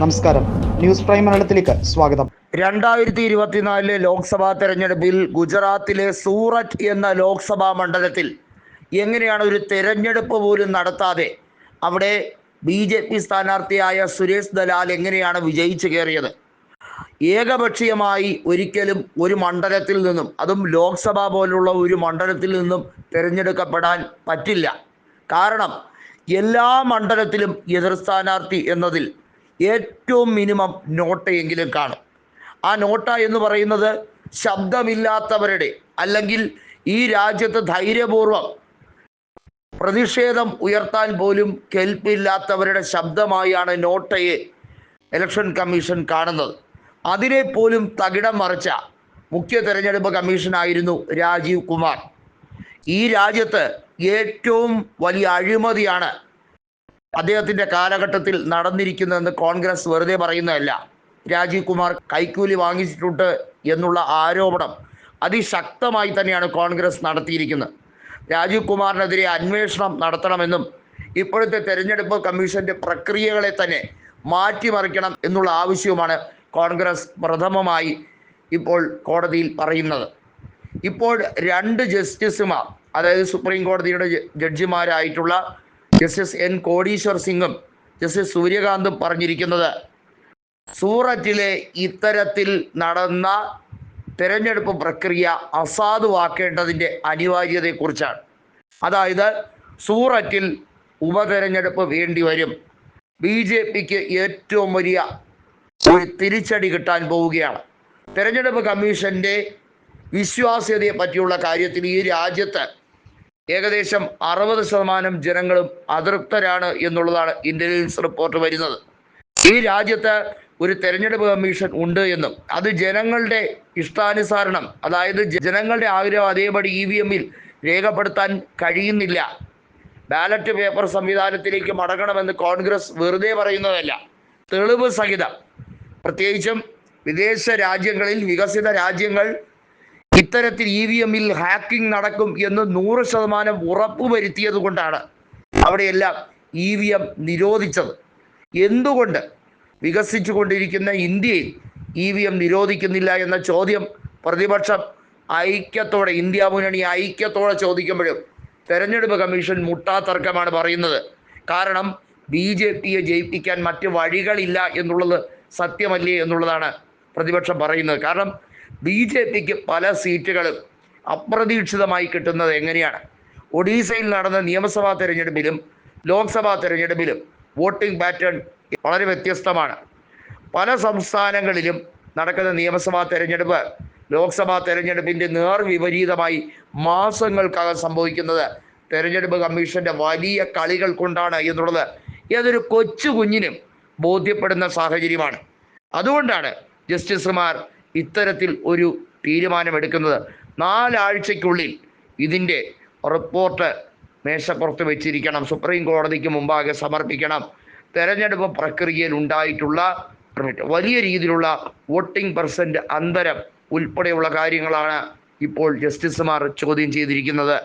നമസ്കാരം. News prime മലയാളത്തിലേക്ക് സ്വാഗതം. രണ്ടായിരത്തി ഇരുപത്തിനാലിലെ ലോക്സഭാ തെരഞ്ഞെടുപ്പിൽ ഗുജറാത്തിലെ സൂററ്റ് എന്ന ലോക്സഭാ മണ്ഡലത്തിൽ എങ്ങനെയാണ് ഒരു തെരഞ്ഞെടുപ്പ് പോലും നടത്താതെ അവിടെ ബി ജെ പി സ്ഥാനാർത്ഥിയായ സുരേഷ് ദലാൽ എങ്ങനെയാണ് വിജയിച്ചു കയറിയത്? ഏകപക്ഷീയമായി ഒരിക്കലും ഒരു മണ്ഡലത്തിൽ നിന്നും അതും ലോക്സഭ പോലുള്ള ഒരു മണ്ഡലത്തിൽ നിന്നും തിരഞ്ഞെടുക്കപ്പെടാൻ പറ്റില്ല. കാരണം എല്ലാ മണ്ഡലത്തിലും എതിർ സ്ഥാനാർത്ഥി എന്നതിൽ ഏറ്റവും മിനിമം നോട്ടയെങ്കിലും കാണും. ആ നോട്ട എന്ന് പറയുന്നത് ശബ്ദമില്ലാത്തവരുടെ അല്ലെങ്കിൽ ഈ രാജ്യത്ത് ധൈര്യപൂർവം പ്രതിഷേധം ഉയർത്താൻ പോലും കെൽപ്പില്ലാത്തവരുടെ ശബ്ദമായാണ് നോട്ടയെ ഇലക്ഷൻ കമ്മീഷൻ കാണുന്നത്. അതിനെ പോലും തകിടം മറിച്ച മുഖ്യ തെരഞ്ഞെടുപ്പ് കമ്മീഷനായിരുന്നു രാജീവ് കുമാർ. ഈ രാജ്യത്ത് ഏറ്റവും വലിയ അഴിമതിയാണ് അദ്ദേഹത്തിന്റെ കാലഘട്ടത്തിൽ നടന്നിരിക്കുന്നതെന്ന് കോൺഗ്രസ് വെറുതെ പറയുന്നതല്ല. രാജീവ് കുമാർ കൈക്കൂലി വാങ്ങിച്ചിട്ടുണ്ട് എന്നുള്ള ആരോപണം അതിശക്തമായി തന്നെയാണ് കോൺഗ്രസ് നടത്തിയിരിക്കുന്നത്. രാജീവ് കുമാറിനെതിരെ അന്വേഷണം നടത്തണമെന്നും ഇപ്പോഴത്തെ തെരഞ്ഞെടുപ്പ് കമ്മീഷന്റെ പ്രക്രിയകളെ തന്നെ മാറ്റിമറിക്കണം എന്നുള്ള ആവശ്യവുമാണ് കോൺഗ്രസ് പ്രഥമമായി ഇപ്പോൾ കോടതിയിൽ പറയുന്നത്. ഇപ്പോൾ രണ്ട് ജസ്റ്റിസുമാർ അതായത് സുപ്രീം കോടതിയുടെ ജഡ്ജിമാരായിട്ടുള്ള ജസ്റ്റിസ് എൻ കോടീശ്വർ സിംഗും ജസ്റ്റിസ് സൂര്യകാന്തും പറഞ്ഞിരിക്കുന്നത്. സൂററ്റിലെ ഇത്തരത്തിൽ നടന്ന തെരഞ്ഞെടുപ്പ് പ്രക്രിയ അസാധുവാക്കേണ്ടതിന്റെ അനിവാര്യതയെക്കുറിച്ചാണ്. അതായത് സൂററ്റിൽ ഉപതെരഞ്ഞെടുപ്പ് വേണ്ടി വരും. ബി ജെ പിക്ക് ഏറ്റവും വലിയ ഒരു തിരിച്ചടി കിട്ടാൻ പോവുകയാണ്. തെരഞ്ഞെടുപ്പ് കമ്മീഷന്റെ വിശ്വാസ്യതയെ പറ്റിയുള്ള കാര്യത്തിൽ ഈ രാജ്യത്ത് ഏകദേശം അറുപത് ശതമാനം ജനങ്ങളും അതൃപ്തരാണ് എന്നുള്ളതാണ് ഇന്റലിജൻസ് റിപ്പോർട്ട് വരുന്നത്. ഈ രാജ്യത്ത് ഒരു തെരഞ്ഞെടുപ്പ് കമ്മീഷൻ ഉണ്ട് എന്നും അത് ജനങ്ങളുടെ ഇഷ്ടാനുസരണം അതായത് ജനങ്ങളുടെ ആഗ്രഹം അതേപടി ഇ വി എമ്മിൽ രേഖപ്പെടുത്താൻ കഴിയുന്നില്ല. ബാലറ്റ് പേപ്പർ സംവിധാനത്തിലേക്ക് മടങ്ങണമെന്ന് കോൺഗ്രസ് വെറുതെ പറയുന്നതല്ല. തെളിവ് സഹിതം. പ്രത്യേകിച്ചും വിദേശ രാജ്യങ്ങളിൽ വികസിത രാജ്യങ്ങൾ ഇത്തരത്തിൽ ഇ വി എമ്മിൽ ഹാക്കിംഗ് നടക്കും എന്ന് നൂറ് ശതമാനം ഉറപ്പുവരുത്തിയത് കൊണ്ടാണ് അവിടെയെല്ലാം ഇ വി എം നിരോധിച്ചത്. എന്തുകൊണ്ട് വികസിച്ചു കൊണ്ടിരിക്കുന്ന ഇന്ത്യയിൽ ഇ വി എം നിരോധിക്കുന്നില്ല എന്ന ചോദ്യം പ്രതിപക്ഷം ഐക്യത്തോടെ ഇന്ത്യ മുന്നണി ഐക്യത്തോടെ ചോദിക്കുമ്പോഴും തെരഞ്ഞെടുപ്പ് കമ്മീഷൻ മുട്ടാത്തർക്കമാണ് പറയുന്നത്. കാരണം ബി ജെ പിയെ ജയിപ്പിക്കാൻ മറ്റ് വഴികളില്ല എന്നുള്ളത് സത്യമല്ലേ എന്നുള്ളതാണ് പ്രതിപക്ഷം പറയുന്നത്. കാരണം ബി ജെ പിക്ക് പല സീറ്റുകളും അപ്രതീക്ഷിതമായി കിട്ടുന്നത് എങ്ങനെയാണ്? ഒഡീസയിൽ നടന്ന നിയമസഭാ തെരഞ്ഞെടുപ്പിലും ലോക്സഭാ തെരഞ്ഞെടുപ്പിലും വോട്ടിംഗ് പാറ്റേൺ വളരെ വ്യത്യസ്തമാണ്. പല സംസ്ഥാനങ്ങളിലും നടക്കുന്ന നിയമസഭാ തെരഞ്ഞെടുപ്പ് ലോക്സഭാ തെരഞ്ഞെടുപ്പിന്റെ നേർവിപരീതമായി മാസങ്ങൾക്കകം സംഭവിക്കുന്നത് തെരഞ്ഞെടുപ്പ് കമ്മീഷന്റെ വലിയ കളികൾ കൊണ്ടാണ് എന്നുള്ളത് ഏതൊരു കൊച്ചു കുഞ്ഞിനും ബോധ്യപ്പെടുന്ന സാഹചര്യമാണ്. അതുകൊണ്ടാണ് ജസ്റ്റിസുമാർ ഇത്തരത്തിൽ ഒരു തീരുമാനമെടുക്കുന്നത് നാലാഴ്ചയ്ക്കുള്ളിൽ ഇതിന്റെ റിപ്പോർട്ട് മേശപ്പുറത്ത് വെച്ചിരിക്കണം. സുപ്രീം കോടതിക്ക് മുമ്പാകെ സമർപ്പിക്കണം. തെരഞ്ഞെടുപ്പ് പ്രക്രിയയിൽ ഉണ്ടായിട്ടുള്ള വലിയ രീതിയിലുള്ള വോട്ടിംഗ് പെർസെന്റ് അന്തരം ഉൾപ്പെടെയുള്ള കാര്യങ്ങളാണ് ഇപ്പോൾ ജസ്റ്റിസുമാർ ചോദ്യം ചെയ്തിരിക്കുന്നത്.